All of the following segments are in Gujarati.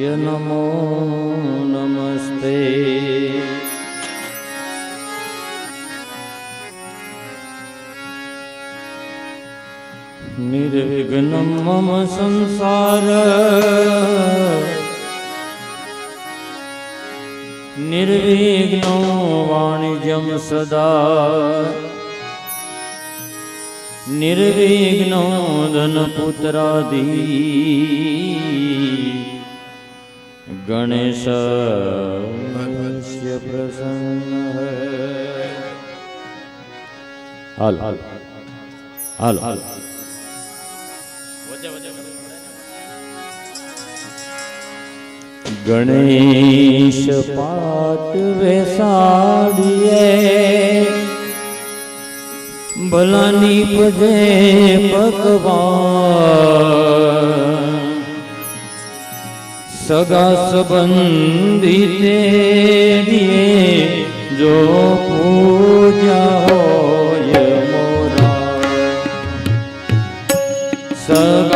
ય નમો નમસ્તે નિર્વિઘ્ન મમ સંસાર નિર્વિઘ્નો વાણિજ્યમ સદા નિર્વિઘ્નો ધનપુત્રાદી ગણેશ પ્રસન્ન હાલ. હાલ. હાલ. હાલ. ગણેશ પાટ વેસાડીએ. ભલાની પજે પકવાન સગા સંબંધી તેડીએ જો પૂજા હોય મોરા સગા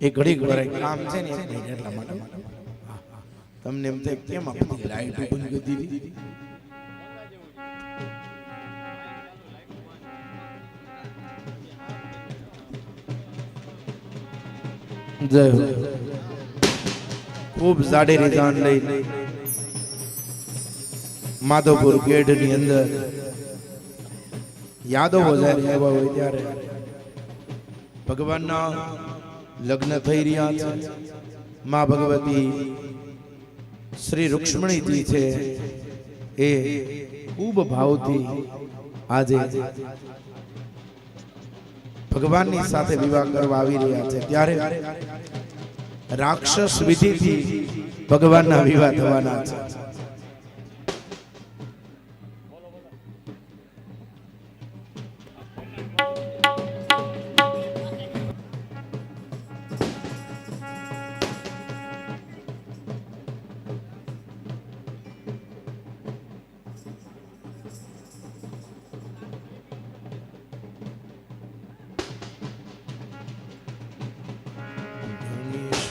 એ ઘડી ઘડી કામ છે ને એક એટલા માટે. તમને એમ થાય કેમ આપણી લાઈટ બંધ કરી દીધી જય હો. ખૂબ જાડે જાન લઈ માધવપુર ગેટની અંદર યાદવો જ્યારે આવ્યા હોય ત્યારે ભગવાનના લગ્ન થઈ રહ્યા છે. મા ભગવતી શ્રી રૂક્ષ્મણીજી છે. એ ખૂબ ભાવથી આજે ભગવાનની સાથે વિવાહ કરવા આવી રહ્યા છે. ત્યારે રાક્ષસ વિધિથી ભગવાનના વિવાહ થવાના છે.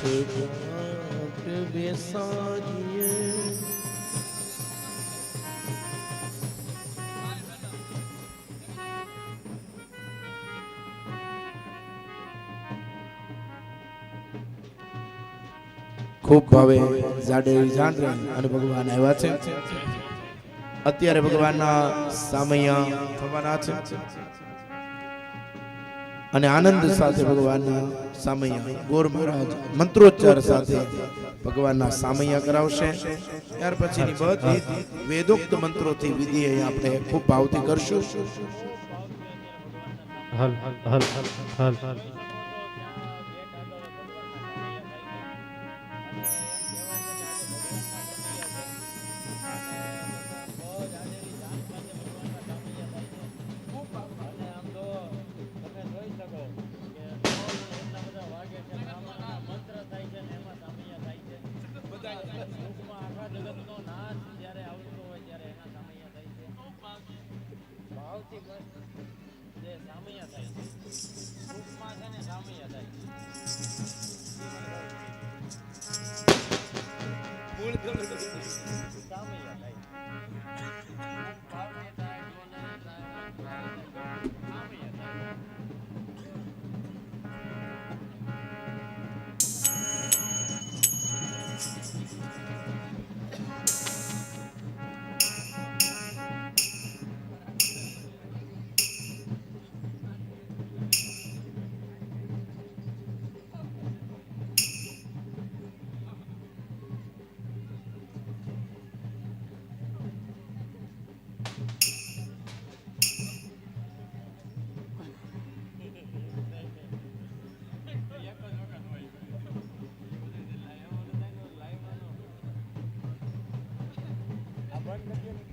ખૂબ ભાવે જાડે જાણ અને ભગવાન આવ્યા છે. અત્યારે ભગવાનના સામૈયા થવાના છે. અને આનંદ સાથે ભગવાનના સામૈયા ગોર મહારાજ મંત્રોચ્ચાર સાથે ભગવાનના સામૈયા કરાવશે. ત્યાર પછીની બધી વેદોક્ત મંત્રોથી વિધિ આપણે ખૂબ ભાવથી કરશું. હલ હલ હલ હલ. બધી વસ્તુ જે સામૈયા થાય ટૂંકમાં છે ને સામૈયા થાય ભૂલ હલ બંધ કરી દો ને.